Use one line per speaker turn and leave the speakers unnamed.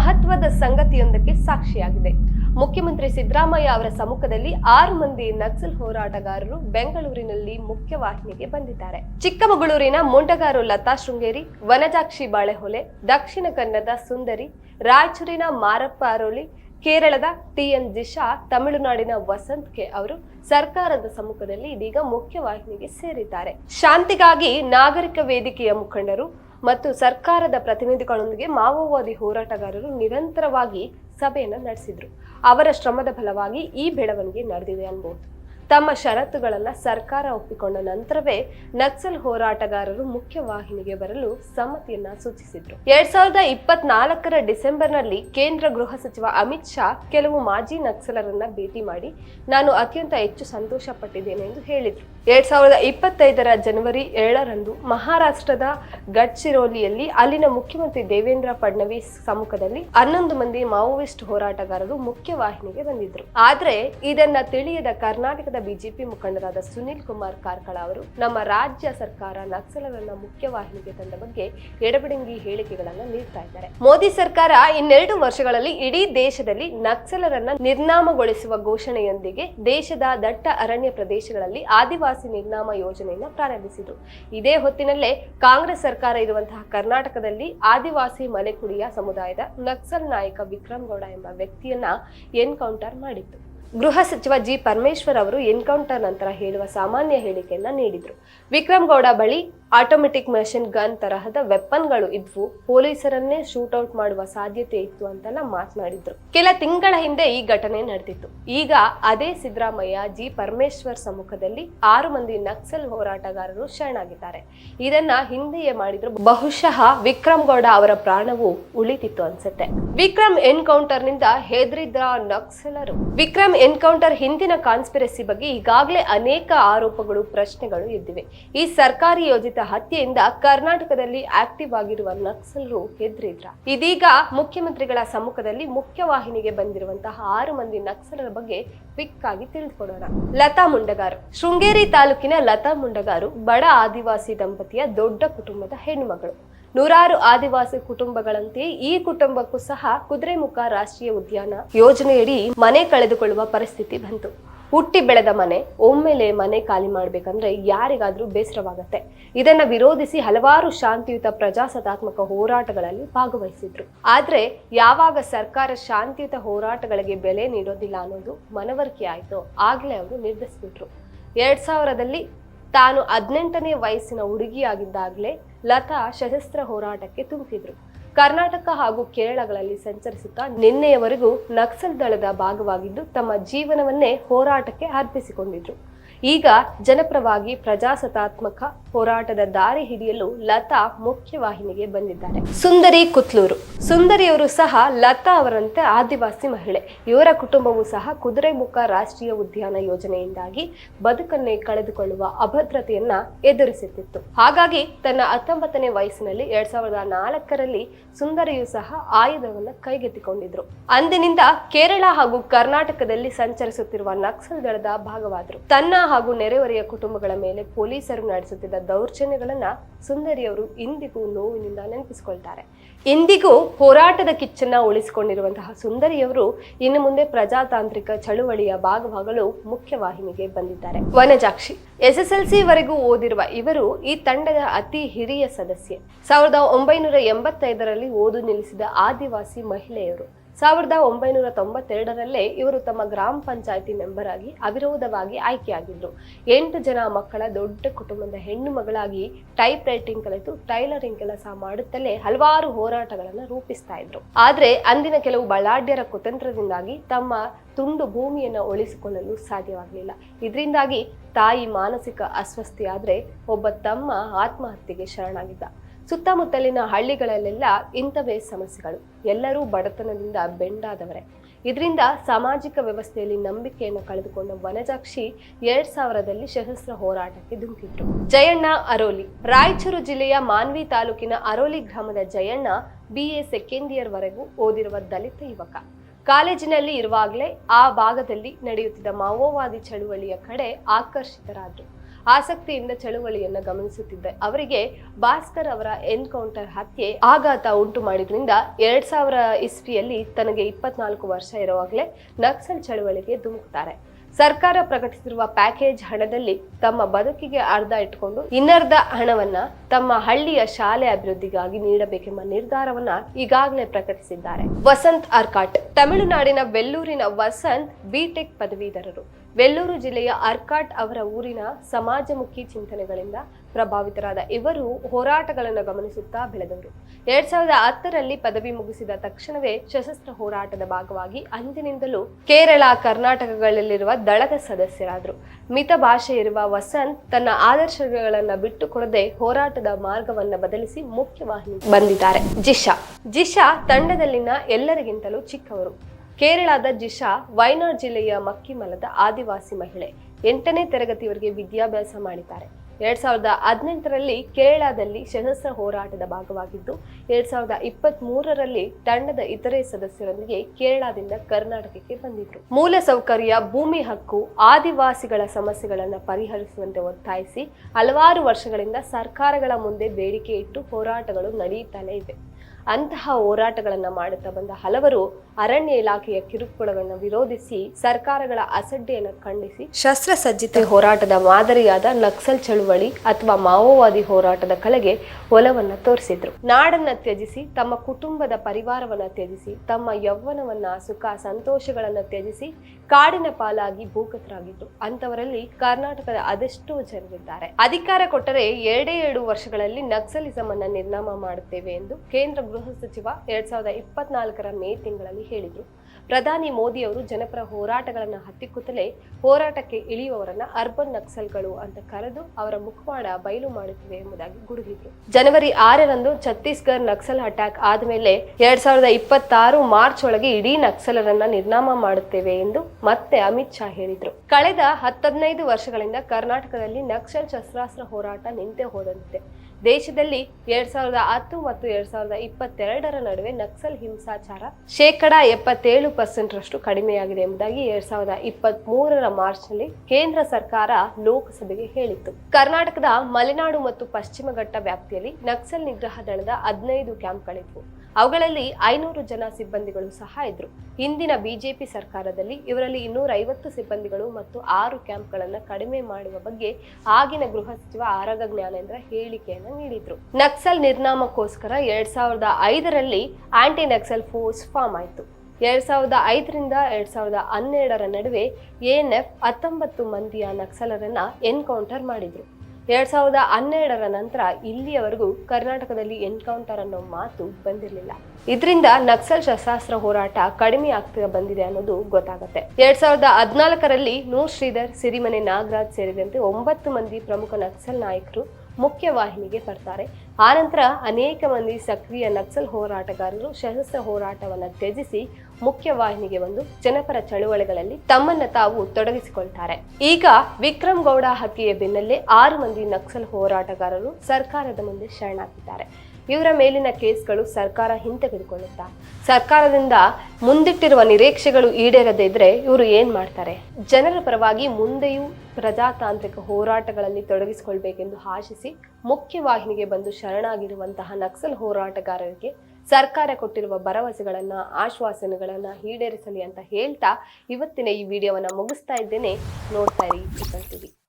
ಮಹತ್ವದ ಸಂಗತಿಯೊಂದಕ್ಕೆ ಸಾಕ್ಷಿಯಾಗಿದೆ. ಮುಖ್ಯಮಂತ್ರಿ ಸಿದ್ದರಾಮಯ್ಯ ಅವರ ಸಮ್ಮುಖದಲ್ಲಿ ಆರು ಮಂದಿ ನಕ್ಸಲ್ ಹೋರಾಟಗಾರರು ಬೆಂಗಳೂರಿನಲ್ಲಿ ಮುಖ್ಯವಾಹಿನಿಗೆ ಬಂದಿದ್ದಾರೆ. ಚಿಕ್ಕಮಗಳೂರಿನ ಮುಂಡಗಾರು ಲತಾ ಶೃಂಗೇರಿ, ವನಜಾಕ್ಷಿ ಬಾಳೆಹೊಲೆ ದಕ್ಷಿಣ ಕನ್ನಡದ ಸುಂದರಿ, ರಾಯಚೂರಿನ ಮಾರಪ್ಪ ಅರೋಲಿ ಕೇರಳದ ಟಿ ಎನ್ ದಿಶಾ, ತಮಿಳುನಾಡಿನ ವಸಂತ್ ಕೆ ಅವರು ಸರ್ಕಾರದ ಸಮ್ಮುಖದಲ್ಲಿ ಇದೀಗ ಮುಖ್ಯವಾಹಿನಿಗೆ ಸೇರಿದ್ದಾರೆ. ಶಾಂತಿಗಾಗಿ ನಾಗರಿಕ ವೇದಿಕೆಯ ಮುಖಂಡರು ಮತ್ತು ಸರ್ಕಾರದ ಪ್ರತಿನಿಧಿಗಳೊಂದಿಗೆ ಮಾವೋವಾದಿ ಹೋರಾಟಗಾರರು ನಿರಂತರವಾಗಿ ಸಭೆಯನ್ನು ನಡೆಸಿದ್ರು. ಅವರ ಶ್ರಮದ ಫಲವಾಗಿ ಈ ಬೆಳವಣಿಗೆ ನಡೆದಿದೆ ಅನ್ಬೋದು. ತಮ್ಮ ಷರತ್ತುಗಳನ್ನ ಸರ್ಕಾರ ಒಪ್ಪಿಕೊಂಡ ನಂತರವೇ ನಕ್ಸಲ್ ಹೋರಾಟಗಾರರು ಮುಖ್ಯವಾಹಿನಿಗೆ ಬರಲು ಸಮ್ಮತಿಯನ್ನ ಸೂಚಿಸಿದ್ರು. ಎರಡ್ ಸಾವಿರದ ಇಪ್ಪತ್ನಾಲ್ಕರ ಡಿಸೆಂಬರ್ನಲ್ಲಿ ಕೇಂದ್ರ ಗೃಹ ಸಚಿವ ಅಮಿತ್ ಶಾ ಕೆಲವು ಮಾಜಿ ನಕ್ಸಲರನ್ನ ಭೇಟಿ ಮಾಡಿ, ನಾನು ಅತ್ಯಂತ ಹೆಚ್ಚು ಸಂತೋಷ ಪಟ್ಟಿದ್ದೇನೆ ಎಂದು ಹೇಳಿದ್ರು. ಎರಡ್ ಸಾವಿರದ ಇಪ್ಪತ್ತೈದರ ಜನವರಿ ಏಳರಂದು ಮಹಾರಾಷ್ಟ್ರದ ಗಡ್ಚಿರೋಲಿಯಲ್ಲಿ ಅಲ್ಲಿನ ಮುಖ್ಯಮಂತ್ರಿ ದೇವೇಂದ್ರ ಫಡ್ನವೀಸ್ ಸಮ್ಮುಖದಲ್ಲಿ ಹನ್ನೊಂದು ಮಂದಿ ಮಾವೋಯಿಸ್ಟ್ ಹೋರಾಟಗಾರರು ಮುಖ್ಯವಾಹಿನಿಗೆ ಬಂದಿದ್ರು. ಆದ್ರೆ ಇದನ್ನ ತಿಳಿಯದ ಕರ್ನಾಟಕದ ಬಿಜೆಪಿ ಮುಖಂಡರಾದ ಸುನಿಲ್ ಕುಮಾರ್ ಕಾರ್ಕಳ ಅವರು ನಮ್ಮ ರಾಜ್ಯ ಸರ್ಕಾರ ನಕ್ಸಲರನ್ನ ಮುಖ್ಯವಾಹಿನಿಗೆ ತಂದ ಬಗ್ಗೆ ಎಡಬಿಡಂಗಿ ಹೇಳಿಕೆಗಳನ್ನ ನೀಡ್ತಾ ಇದ್ದಾರೆ. ಮೋದಿ ಸರ್ಕಾರ ಇನ್ನೆರಡು ವರ್ಷಗಳಲ್ಲಿ ಇಡೀ ದೇಶದಲ್ಲಿ ನಕ್ಸಲರನ್ನ ನಿರ್ನಾಮಗೊಳಿಸುವ ಘೋಷಣೆಯೊಂದಿಗೆ ದೇಶದ ದಟ್ಟ ಅರಣ್ಯ ಪ್ರದೇಶಗಳಲ್ಲಿ ಆದಿವಾಸಿ ನಿರ್ನಾಮ ಯೋಜನೆಯನ್ನ ಪ್ರಾರಂಭಿಸಿದ್ರು. ಇದೇ ಹೊತ್ತಿನಲ್ಲೇ ಕಾಂಗ್ರೆಸ್ ಸರ್ಕಾರ ಇರುವಂತಹ ಕರ್ನಾಟಕದಲ್ಲಿ ಆದಿವಾಸಿ ಮಲೆಕುಡಿಯ ಸಮುದಾಯದ ನಕ್ಸಲ್ ನಾಯಕ ವಿಕ್ರಮ್ ಗೌಡ ಎಂಬ ವ್ಯಕ್ತಿಯನ್ನ ಎನ್ಕೌಂಟರ್ ಮಾಡಿತ್ತು. ಗೃಹ ಸಚಿವ ಜಿ ಪರಮೇಶ್ವರ್ ಅವರು ಎನ್ಕೌಂಟರ್ ನಂತರ ಹೇಳುವ ಸಾಮಾನ್ಯ ಹೇಳಿಕೆಯನ್ನ ನೀಡಿದ್ರು. ವಿಕ್ರಮ್ ಗೌಡ ಬಳಿ ಆಟೋಮೆಟಿಕ್ ಮೆಷಿನ್ ಗನ್ ತರಹದ ವೆಪನ್ಗಳು ಇದ್ವು. ಪೊಲೀಸರನ್ನೇ ಶೂಟ್ಔಟ್ ಮಾಡುವ ಸಾಧ್ಯತೆ ಇತ್ತು ಅಂತೆಲ್ಲ ಮಾತನಾಡಿದ್ರು. ಕೆಲ ತಿಂಗಳ ಹಿಂದೆ ಈ ಘಟನೆ ನಡೆದಿತ್ತು. ಈಗ ಅದೇ ಸಿದ್ದರಾಮಯ್ಯ, ಜಿ. ಪರಮೇಶ್ವರ್ ಸಮ್ಮುಖದಲ್ಲಿ ಆರು ಮಂದಿ ನಕ್ಸಲ್ ಹೋರಾಟಗಾರರು ಶರಣಾಗಿದ್ದಾರೆ. ಇದನ್ನ ಹಿಂದೆಯೇ ಮಾಡಿದ್ರು. ಬಹುಶಃ ವಿಕ್ರಮ್ ಗೌಡ ಅವರ ಪ್ರಾಣವು ಉಳಿತಿತ್ತು ಅನ್ಸುತ್ತೆ. ವಿಕ್ರಮ್ ಎನ್ಕೌಂಟರ್ನಿಂದ ಹೆದರಿದ್ರ ನಕ್ಸಲರು. ವಿಕ್ರಮ್ ಎನ್ಕೌಂಟರ್ ಹಿಂದಿನ ಕಾನ್ಸ್ಪಿರಸಿ ಬಗ್ಗೆ ಈಗಾಗಲೇ ಅನೇಕ ಆರೋಪಗಳು, ಪ್ರಶ್ನೆಗಳು ಇದ್ದಿವೆ ಈ ಸರ್ಕಾರಿ ಯೋಜಿತ ಹತ್ಯೆಯಿಂದ ಕರ್ನಾಟಕದಲ್ಲಿ ಆಕ್ಟಿವ್ ಆಗಿರುವ ನಕ್ಸಲರು ಹೆದ್ರಿದ್ರ. ಇದೀಗ ಮುಖ್ಯಮಂತ್ರಿಗಳ ಸಮ್ಮುಖದಲ್ಲಿ ಮುಖ್ಯವಾಹಿನಿಗೆ ಬಂದಿರುವಂತಹ ಆರು ಮಂದಿ ನಕ್ಸಲರ ಬಗ್ಗೆ ಕ್ವಿಕ್ ಆಗಿ ತಿಳಿದುಕೊಡೋಣ ಲತಾ ಮುಂಡಗಾರು. ಶೃಂಗೇರಿ ತಾಲೂಕಿನ ಲತಾ ಮುಂಡಗಾರು ಬಡ ಆದಿವಾಸಿ ದಂಪತಿಯ ದೊಡ್ಡ ಕುಟುಂಬದ ಹೆಣ್ಣುಮಗಳು. ನೂರಾರು ಆದಿವಾಸಿ ಕುಟುಂಬಗಳಂತೆ ಈ ಕುಟುಂಬಕ್ಕೂ ಸಹ ಕುದುರೆಮುಖ ರಾಷ್ಟ್ರೀಯ ಉದ್ಯಾನ ಯೋಜನೆಯಡಿ ಮನೆ ಕಳೆದುಕೊಳ್ಳುವ ಪರಿಸ್ಥಿತಿ ಬಂತು. ಹುಟ್ಟಿ ಬೆಳೆದ ಮನೆ, ಒಮ್ಮೆಲೆ ಮನೆ ಖಾಲಿ ಮಾಡಬೇಕಂದ್ರೆ ಯಾರಿಗಾದ್ರೂ ಬೇಸರವಾಗತ್ತೆ. ಇದನ್ನ ವಿರೋಧಿಸಿ ಹಲವಾರು ಶಾಂತಿಯುತ ಪ್ರಜಾಸತ್ತಾತ್ಮಕ ಹೋರಾಟಗಳಲ್ಲಿ ಭಾಗವಹಿಸಿದ್ರು. ಆದ್ರೆ ಯಾವಾಗ ಸರ್ಕಾರ ಶಾಂತಿಯುತ ಹೋರಾಟಗಳಿಗೆ ಬೆಲೆ ನೀಡೋದಿಲ್ಲ ಅನ್ನೋದು ಮನವರಿಕೆ ಆಯ್ತು. ಆಗ್ಲೇ ಅವರು ನಿರ್ಧರಿಸ್ಬಿಟ್ರು. ಎರಡ್ ಸಾವಿರದಲ್ಲಿ ತಾನು ಹದಿನೆಂಟನೇ ವಯಸ್ಸಿನ ಹುಡುಗಿಯಾಗಿದ್ದಾಗಲೇ ಲತಾ ಸಶಸ್ತ್ರ ಹೋರಾಟಕ್ಕೆ ತುಮಕಿದ್ರು ಕರ್ನಾಟಕ ಹಾಗೂ ಕೇರಳಗಳಲ್ಲಿ ಸಂಚರಿಸುತ್ತಾ ನಿನ್ನೆಯವರೆಗೂ ನಕ್ಸಲ್ ದಳದ ಭಾಗವಾಗಿದ್ದು ತಮ್ಮ ಜೀವನವನ್ನೇ ಹೋರಾಟಕ್ಕೆ ಅರ್ಪಿಸಿಕೊಂಡಿದ್ರು. ಈಗ ಜನಪ್ರವಾಗಿ ಪ್ರಜಾಸತ್ತಾತ್ಮಕ ಹೋರಾಟದ ದಾರಿ ಹಿಡಿಯಲು ಲತಾ ಮುಖ್ಯವಾಹಿನಿಗೆ ಬಂದಿದ್ದಾರೆ. ಸುಂದರಿ ಕುತ್ಲೂರು. ಸುಂದರಿಯವರು ಸಹ ಲತಾ ಅವರಂತೆ ಆದಿವಾಸಿ ಮಹಿಳೆ. ಇವರ ಕುಟುಂಬವೂ ಸಹ ಕುದುರೆಮುಖ ರಾಷ್ಟ್ರೀಯ ಉದ್ಯಾನ ಯೋಜನೆಯಿಂದಾಗಿ ಬದುಕನ್ನೇ ಕಳೆದುಕೊಳ್ಳುವ ಅಭದ್ರತೆಯನ್ನ ಎದುರಿಸುತ್ತಿತ್ತು. ಹಾಗಾಗಿ ತನ್ನ ಹತ್ತೊಂಬತ್ತನೇ ವಯಸ್ಸಿನಲ್ಲಿ ಎರಡ್ ಸಾವಿರದ ನಾಲ್ಕರಲ್ಲಿ ಸುಂದರಿಯು ಸಹ ಆಯುಧವನ್ನು ಕೈಗೆತ್ತಿಕೊಂಡಿದ್ರು. ಅಂದಿನಿಂದ ಕೇರಳ ಹಾಗೂ ಕರ್ನಾಟಕದಲ್ಲಿ ಸಂಚರಿಸುತ್ತಿರುವ ನಕ್ಸಲ್ ದಳದ ಭಾಗವಾದರು. ತನ್ನ ಹಾಗೂ ನೆರೆಹೊರೆಯ ಕುಟುಂಬಗಳ ಮೇಲೆ ಪೊಲೀಸರು ನಡೆಸುತ್ತಿದ್ದ ದೌರ್ಜನ್ಯಗಳನ್ನ ಸುಂದರಿಯವರು ಇಂದಿಗೂ ನೋವಿನಿಂದ ನೆನಪಿಸಿಕೊಳ್ತಾರೆ. ಇಂದಿಗೂ ಹೋರಾಟದ ಕಿಚ್ಚನ್ನ ಉಳಿಸಿಕೊಂಡಿರುವಂತಹ ಸುಂದರಿಯವರು ಇನ್ನು ಮುಂದೆ ಪ್ರಜಾತಾಂತ್ರಿಕ ಚಳುವಳಿಯ ಭಾಗವಾಗಲು ಮುಖ್ಯವಾಹಿನಿಗೆ ಬಂದಿದ್ದಾರೆ. ವನಜಾಕ್ಷಿ. ಎಸ್ಎಸ್ಎಲ್ಸಿ ವರೆಗೂ ಓದಿರುವ ಇವರು ಈ ತಂಡದ ಅತಿ ಹಿರಿಯ ಸದಸ್ಯೆ. ಸಾವಿರದ ಒಂಬೈನೂರ ಎಂಬತ್ತೈದರಲ್ಲಿ ಓದು ನಿಲ್ಲಿಸಿದ ಆದಿವಾಸಿ ಮಹಿಳೆಯರು. ಸಾವಿರದ ಒಂಬೈನೂರ ತೊಂಬತ್ತೆರಡರಲ್ಲೇ ಇವರು ತಮ್ಮ ಗ್ರಾಮ ಪಂಚಾಯಿತಿ ಮೆಂಬರ್ ಆಗಿ ಅವಿರೋಧವಾಗಿ ಆಯ್ಕೆಯಾಗಿದ್ರು. ಎಂಟು ಜನ ಮಕ್ಕಳ ದೊಡ್ಡ ಕುಟುಂಬದ ಹೆಣ್ಣು ಮಗಳಾಗಿ ಟೈಪ್ ರೈಟಿಂಗ್ ಕಲಿತು ಟೈಲರಿಂಗ್ ಕೆಲಸ ಮಾಡುತ್ತಲೇ ಹಲವಾರು ಹೋರಾಟಗಳನ್ನು ರೂಪಿಸ್ತಾ ಇದ್ರು. ಆದ್ರೆ ಅಂದಿನ ಕೆಲವು ಬಳ್ಳಾಢ್ಯರ ಕುತಂತ್ರದಿಂದಾಗಿ ತಮ್ಮ ತುಂಡು ಭೂಮಿಯನ್ನು ಉಳಿಸಿಕೊಳ್ಳಲು ಸಾಧ್ಯವಾಗಲಿಲ್ಲ. ಇದರಿಂದಾಗಿ ತಾಯಿ ಮಾನಸಿಕ ಅಸ್ವಸ್ಥೆಯಾದ್ರೆ ಒಬ್ಬ ತಮ್ಮ ಆತ್ಮಹತ್ಯೆಗೆ ಶರಣಾಗಿದ್ದ. ಸುತ್ತಮುತ್ತಲಿನ ಹಳ್ಳಿಗಳಲ್ಲೆಲ್ಲ ಇಂಥವೇ ಸಮಸ್ಯೆಗಳು. ಎಲ್ಲರೂ ಬಡತನದಿಂದ ಬೆಂಡಾದವರೇ. ಇದರಿಂದ ಸಾಮಾಜಿಕ ವ್ಯವಸ್ಥೆಯಲ್ಲಿ ನಂಬಿಕೆಯನ್ನು ಕಳೆದುಕೊಂಡ ವನಜಾಕ್ಷಿ ಎರಡ್ ಸಾವಿರದಲ್ಲಿ ಸಶಸ್ತ್ರ ಹೋರಾಟಕ್ಕೆ ಧುಮುಕಿದ್ರು. ಜಯಣ್ಣ ಅರೋಲಿ. ರಾಯಚೂರು ಜಿಲ್ಲೆಯ ಮಾನ್ವಿ ತಾಲೂಕಿನ ಅರೋಲಿ ಗ್ರಾಮದ Jayanna B A second year ವರೆಗೂ ಓದಿರುವ ದಲಿತ ಯುವಕ. ಕಾಲೇಜಿನಲ್ಲಿ ಇರುವಾಗಲೇ ಆ ಭಾಗದಲ್ಲಿ ನಡೆಯುತ್ತಿದ್ದ ಮಾವೋವಾದಿ ಚಳುವಳಿಯ ಕಡೆ ಆಕರ್ಷಿತರಾದ್ರು. ಆಸಕ್ತಿಯಿಂದ ಚಳುವಳಿಯನ್ನ ಗಮನಿಸುತ್ತಿದ್ದೆ. ಅವರಿಗೆ ಭಾಸ್ಕರ್ ಅವರ ಎನ್ಕೌಂಟರ್ ಹತ್ಯೆ ಆಘಾತ ಉಂಟು ಮಾಡಿದ್ರಿಂದ ಎರಡ್ ಸಾವಿರ ಇಸ್ವಿಯಲ್ಲಿ ತನಗೆ ಇಪ್ಪತ್ನಾಲ್ಕು ವರ್ಷ ಇರುವಾಗಲೇ ನಕ್ಸಲ್ ಚಳುವಳಿಗೆ ಧುಮುಕ್ತಾರೆ. ಸರ್ಕಾರ ಪ್ರಕಟಿಸಿರುವ ಪ್ಯಾಕೇಜ್ ಹಣದಲ್ಲಿ ತಮ್ಮ ಬದುಕಿಗೆ ಅರ್ಧ ಇಟ್ಕೊಂಡು ಇನ್ನರ್ಧ ಹಣವನ್ನ ತಮ್ಮ ಹಳ್ಳಿಯ ಶಾಲೆ ಅಭಿವೃದ್ಧಿಗಾಗಿ ನೀಡಬೇಕೆಂಬ ನಿರ್ಧಾರವನ್ನ ಈಗಾಗಲೇ ಪ್ರಕಟಿಸಿದ್ದಾರೆ. ವಸಂತ್ ಅರ್ಕಾಟ್, ತಮಿಳುನಾಡಿನ ವೆಲ್ಲೂರಿನ ವಸಂತ್ ಬಿಟೆಕ್ ಪದವೀಧರರು. ವೆಲ್ಲೂರು ಜಿಲ್ಲೆಯ ಅರ್ಕಾಟ್ ಅವರ ಊರಿನ ಸಮಾಜಮುಖಿ ಚಿಂತನೆಗಳಿಂದ ಪ್ರಭಾವಿತರಾದ ಇವರು ಹೋರಾಟಗಳನ್ನು ಗಮನಿಸುತ್ತಾ ಬೆಳೆದವರು ಎರಡ್ ಸಾವಿರದ ಹತ್ತರಲ್ಲಿ ಪದವಿ ಮುಗಿಸಿದ ತಕ್ಷಣವೇ ಸಶಸ್ತ್ರ ಹೋರಾಟದ ಭಾಗವಾಗಿ ಅಂದಿನಿಂದಲೂ ಕೇರಳ, ಕರ್ನಾಟಕಗಳಲ್ಲಿರುವ ದಳದ ಸದಸ್ಯರಾದರು. ಮಿತ ಭಾಷೆ ಇರುವ ವಸಂತ್ ತನ್ನ ಆದರ್ಶಗಳನ್ನು ಬಿಟ್ಟುಕೊಡದೆ ಹೋರಾಟದ ಮಾರ್ಗವನ್ನ ಬದಲಿಸಿ ಮುಖ್ಯವಾಹಿನಿ ಬಂದಿದ್ದಾರೆ. ಜಿಶಾ ಜಿಶಾ ತಂಡದಲ್ಲಿನ ಎಲ್ಲರಿಗಿಂತಲೂ ಚಿಕ್ಕವರು. ಕೇರಳದ ಜಿಶಾ ವೈನಾಡ್ ಜಿಲ್ಲೆಯ ಮಕ್ಕಿಮಲದ ಆದಿವಾಸಿ ಮಹಿಳೆ ಎಂಟನೇ ತರಗತಿವರೆಗೆ ವಿದ್ಯಾಭ್ಯಾಸ ಮಾಡಿದ್ದಾರೆ. ಎರಡ್ ಸಾವಿರದ ಹದಿನೆಂಟರಲ್ಲಿ ಕೇರಳದಲ್ಲಿ ಸಶಸ್ತ್ರ ಹೋರಾಟದ ಭಾಗವಾಗಿದ್ದು, ಎರಡ್ ಸಾವಿರದ ಇಪ್ಪತ್ತ್ ಮೂರರಲ್ಲಿ ತಂಡದ ಇತರೆ ಸದಸ್ಯರೊಂದಿಗೆ ಕೇರಳದಿಂದ ಕರ್ನಾಟಕಕ್ಕೆ ಬಂದಿದ್ರು. ಮೂಲ ಸೌಕರ್ಯ, ಭೂಮಿ ಹಕ್ಕು, ಆದಿವಾಸಿಗಳ ಸಮಸ್ಯೆಗಳನ್ನು ಪರಿಹರಿಸುವಂತೆ ಒತ್ತಾಯಿಸಿ ಹಲವಾರು ವರ್ಷಗಳಿಂದ ಸರ್ಕಾರಗಳ ಮುಂದೆ ಬೇಡಿಕೆ ಇಟ್ಟು ಹೋರಾಟಗಳು ನಡೆಯುತ್ತಲೇ ಇವೆ ಅಂತಹ ಹೋರಾಟಗಳನ್ನ ಮಾಡುತ್ತಾ ಬಂದ ಹಲವರು ಅರಣ್ಯ ಇಲಾಖೆಯ ಕಿರುಕುಳಗಳನ್ನು ವಿರೋಧಿಸಿ ಸರ್ಕಾರಗಳ ಅಸಡ್ಡೆಯನ್ನು ಖಂಡಿಸಿ ಶಸ್ತ್ರಸಜ್ಜಿತ ಹೋರಾಟದ ಮಾದರಿಯಾದ ನಕ್ಸಲ್ ಚಳುವಳಿ ಅಥವಾ ಮಾವೋವಾದಿ ಹೋರಾಟದ ಕಲೆಗೆ ಒಲವನ್ನ ತೋರಿಸಿದ್ರು. ನಾಡನ್ನ ತ್ಯಜಿಸಿ ತಮ್ಮ ಕುಟುಂಬದ ಪರಿವಾರವನ್ನ ತ್ಯಜಿಸಿ ತಮ್ಮ ಯೌವನವನ್ನ ಸುಖ ಸಂತೋಷಗಳನ್ನ ತ್ಯಜಿಸಿ ಕಾಡಿನ ಪಾಲಾಗಿ ಭೂಗತರಾಗಿದ್ರು. ಅಂತವರಲ್ಲಿ ಕರ್ನಾಟಕದ ಅದೆಷ್ಟೋ ಜನರಿದ್ದಾರೆ. ಅಧಿಕಾರ ಕೊಟ್ಟರೆ ಎರಡೇ ಎರಡು ವರ್ಷಗಳಲ್ಲಿ ನಕ್ಸಲಿಸಂ ಅನ್ನ ನಿರ್ನಾಮ ಮಾಡುತ್ತೇವೆ ಎಂದು ಕೇಂದ್ರ ಗೃಹ ಸಚಿವ ಎರಡ್ ಸಾವಿರದ ಇಪ್ಪತ್ನಾಲ್ಕರ ಮೇ ತಿಂಗಳಲ್ಲಿ ಹೇಳಿದರು. ಪ್ರಧಾನಿ ಮೋದಿ ಅವರು ಜನಪರ ಹೋರಾಟಗಳನ್ನು ಹತ್ತಿಕ್ಕುತ್ತಲೇ ಹೋರಾಟಕ್ಕೆ ಇಳಿಯುವವರನ್ನ ಅರ್ಬನ್ ನಕ್ಸಲ್ಗಳು ಅಂತ ಕರೆದು ಅವರ ಮುಖವಾಡ ಬಯಲು ಮಾಡುತ್ತಿವೆ ಎಂಬುದಾಗಿ ಗುಡುಗಿದ್ರು. ಜನವರಿ ಆರರಂದು ಛತ್ತೀಸ್ಗಢ ನಕ್ಸಲ್ ಅಟ್ಯಾಕ್ ಆದಮೇಲೆ ಎರಡ್ ಸಾವಿರದ ಇಪ್ಪತ್ತಾರು ಮಾರ್ಚ್ ಒಳಗೆ ಇಡೀ ನಕ್ಸಲರನ್ನ ನಿರ್ನಾಮ ಮಾಡುತ್ತೇವೆ ಎಂದು ಮತ್ತೆ ಅಮಿತ್ ಶಾ ಹೇಳಿದ್ರು. ಕಳೆದ ಹತ್ತದೈದು ವರ್ಷಗಳಿಂದ ಕರ್ನಾಟಕದಲ್ಲಿ ನಕ್ಸಲ್ ಶಸ್ತ್ರಾಸ್ತ್ರ ಹೋರಾಟ ನಿಂತೆ ಹೋದಂತೆ. ದೇಶದಲ್ಲಿ ಎರಡ್ ಸಾವಿರದ ಹತ್ತು ಮತ್ತು ಎರಡ್ ಸಾವಿರದ ಇಪ್ಪತ್ತೆರಡರ ನಡುವೆ ನಕ್ಸಲ್ ಹಿಂಸಾಚಾರ ಶೇಕಡ ಎಪ್ಪತ್ತೇಳು ಪರ್ಸೆಂಟ್ ರಷ್ಟು ಕಡಿಮೆಯಾಗಿದೆ ಎಂಬುದಾಗಿ ಎರಡ್ ಸಾವಿರದ ಇಪ್ಪತ್ತ್ ಮೂರರ ಮಾರ್ಚ್ನಲ್ಲಿ ಕೇಂದ್ರ ಸರ್ಕಾರ ಲೋಕಸಭೆಗೆ ಹೇಳಿತ್ತು. ಕರ್ನಾಟಕದ ಮಲೆನಾಡು ಮತ್ತು ಪಶ್ಚಿಮ ಘಟ್ಟ ವ್ಯಾಪ್ತಿಯಲ್ಲಿ ನಕ್ಸಲ್ ನಿಗ್ರಹ ದಳದ ಹದಿನೈದು ಕ್ಯಾಂಪ್ಗಳಿದ್ವು. ಅವುಗಳಲ್ಲಿ ಐನೂರು ಜನ ಸಿಬ್ಬಂದಿಗಳು ಸಹ ಇದ್ರು. ಹಿಂದಿನ ಬಿಜೆಪಿ ಸರ್ಕಾರದಲ್ಲಿ ಇವರಲ್ಲಿ ಇನ್ನೂರ ಐವತ್ತು ಸಿಬ್ಬಂದಿಗಳು ಮತ್ತು ಆರು ಕ್ಯಾಂಪ್ಗಳನ್ನು ಕಡಿಮೆ ಮಾಡುವ ಬಗ್ಗೆ ಆಗಿನ ಗೃಹ ಸಚಿವ ಆರಗ ಜ್ಞಾನೇಂದ್ರ ಹೇಳಿಕೆಯನ್ನು ನೀಡಿದ್ರು. ನಕ್ಸಲ್ ನಿರ್ನಾಮಕ್ಕೋಸ್ಕರ ಎರಡ್ ಸಾವಿರದ ಐದರಲ್ಲಿ ಆಂಟಿ ನಕ್ಸಲ್ ಫೋರ್ಸ್ ಫಾರ್ಮ್ ಆಯಿತು. ಎರಡ್ ಸಾವಿರದ ಐದರಿಂದ ಎರಡ್ ಸಾವಿರದ ಹನ್ನೆರಡರ ನಡುವೆ ಎಎನ್ಎಫ್ ಹತ್ತೊಂಬತ್ತು ಮಂದಿಯ ನಕ್ಸಲರನ್ನ ಎನ್ಕೌಂಟರ್ ಮಾಡಿದ್ರು. ಎರಡ್ ಸಾವಿರದ ಹನ್ನೆರಡರ ನಂತರ ಇಲ್ಲಿಯವರೆಗೂ ಕರ್ನಾಟಕದಲ್ಲಿ ಎನ್ಕೌಂಟರ್ ಅನ್ನೋ ಮಾತು ಬಂದಿರಲಿಲ್ಲ. ಇದರಿಂದ ನಕ್ಸಲ್ ಶಸ್ತ್ರಾಸ್ತ್ರ ಹೋರಾಟ ಕಡಿಮೆ ಆಗ್ತಾ ಬಂದಿದೆ ಅನ್ನೋದು ಗೊತ್ತಾಗುತ್ತೆ. ಎರಡ್ ಸಾವಿರದ ಹದಿನಾಲ್ಕರಲ್ಲಿ ನೂರ್ ಶ್ರೀಧರ್, ಸಿರಿಮನೆ ನಾಗರಾಜ್ ಸೇರಿದಂತೆ ಒಂಬತ್ತು ಮಂದಿ ಪ್ರಮುಖ ನಕ್ಸಲ್ ನಾಯಕರು ಮುಖ್ಯ ವಾಹಿನಿಗೆ ಬರ್ತಾರೆ. ಆನಂತರ ಅನೇಕ ಮಂದಿ ಸಕ್ರಿಯ ನಕ್ಸಲ್ ಹೋರಾಟಗಾರರು ಸಶಸ್ತ್ರ ಹೋರಾಟವನ್ನು ತ್ಯಜಿಸಿ ಮುಖ್ಯ ವಾಹಿನಿಗೆ ಬಂದು ಜನಪರ ಚಳುವಳಿಗಳಲ್ಲಿ ತಮ್ಮನ್ನ ತಾವು ತೊಡಗಿಸಿಕೊಳ್ತಾರೆ. ಈಗ ವಿಕ್ರಮ್ ಗೌಡ ಹತ್ಯೆಯ ಬೆನ್ನಲ್ಲೇ ಆರು ಮಂದಿ ನಕ್ಸಲ್ ಹೋರಾಟಗಾರರು ಸರ್ಕಾರದ ಮುಂದೆ ಶರಣಾಗಿದ್ದಾರೆ ಇವರ ಮೇಲಿನ ಕೇಸ್ಗಳು ಸರ್ಕಾರ ಹಿಂತೆಗೆದುಕೊಳ್ಳುತ್ತಾ? ಸರ್ಕಾರದಿಂದ ಮುಂದಿಟ್ಟಿರುವ ನಿರೀಕ್ಷೆಗಳು ಈಡೇರದೇ ಇದ್ರೆ ಇವರು ಏನ್ ಮಾಡ್ತಾರೆ? ಜನರ ಪರವಾಗಿ ಮುಂದೆಯೂ ಪ್ರಜಾತಾಂತ್ರಿಕ ಹೋರಾಟಗಳಲ್ಲಿ ತೊಡಗಿಸಿಕೊಳ್ಬೇಕೆಂದು ಆಶಿಸಿ ಮುಖ್ಯವಾಹಿನಿಗೆ ಬಂದು ಶರಣಾಗಿರುವಂತಹ ನಕ್ಸಲ್ ಹೋರಾಟಗಾರರಿಗೆ ಸರ್ಕಾರ ಕೊಟ್ಟಿರುವ ಭರವಸೆಗಳನ್ನ ಆಶ್ವಾಸನೆಗಳನ್ನ ಈಡೇರಿಸಲಿ ಅಂತ ಹೇಳ್ತಾ ಇವತ್ತಿನ ಈ ವಿಡಿಯೋವನ್ನ ಮುಗಿಸ್ತಾ ಇದ್ದೇನೆ. ನೋಡ್ತಾ ಇರಿ